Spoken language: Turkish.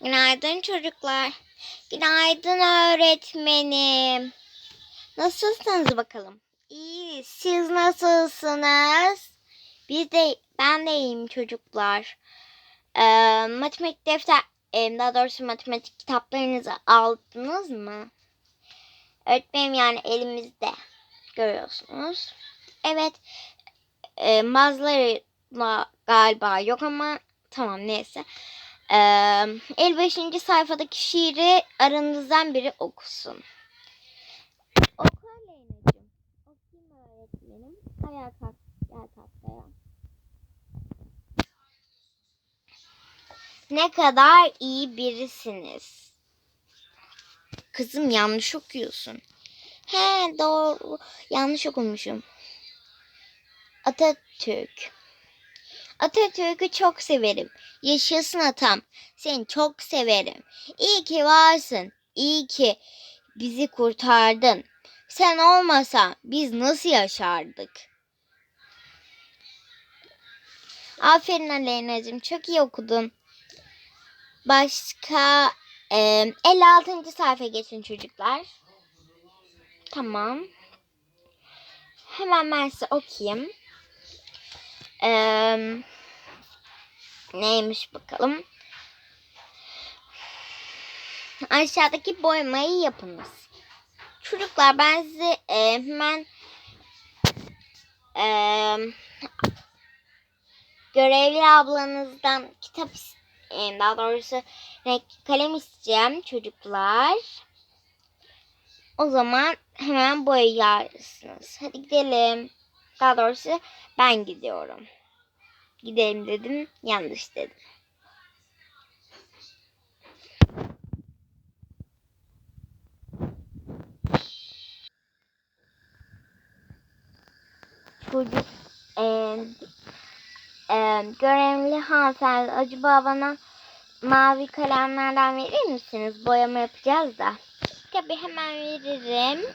Günaydın çocuklar. Günaydın öğretmenim. Nasılsınız bakalım? İyi. Siz nasılsınız? Biz de ben de iyiyim çocuklar. Ee, matematik defter e, daha doğrusu matematik kitaplarınızı aldınız mı? Öğretmenim yani elimizde. Görüyorsunuz. Evet. E, bazıları galiba yok ama tamam neyse. Ee, 55. sayfadaki şiiri aranızdan biri okusun. Oku Aleyna'cığım. Okuyayım öğretmenim. Ayağa kalk. Gel tahtaya. Ne kadar iyi birisiniz. Kızım yanlış okuyorsun. He doğru. Yanlış okumuşum. Atatürk. Atatürk'ü çok severim. Yaşasın atam. Seni çok severim. İyi ki varsın. İyi ki bizi kurtardın. Sen olmasan biz nasıl yaşardık? Aferin Aleyna'cığım. Çok iyi okudun. Başka e, 56. sayfa geçin çocuklar. Tamam. Hemen ben size okuyayım. Eee neymiş bakalım. Aşağıdaki boyamayı yapınız. Çocuklar ben size e, hemen e, görevli ablanızdan kitap e, daha doğrusu renkli kalem isteyeceğim çocuklar. O zaman hemen boyayarsınız. Hadi gidelim. Daha doğrusu ben gidiyorum. Gidelim dedim. Yanlış dedim. Çocuk eee eee, görevli hanımefendi acaba bana mavi kalemlerden verir misiniz? Boyama yapacağız da. Tabii hemen veririm.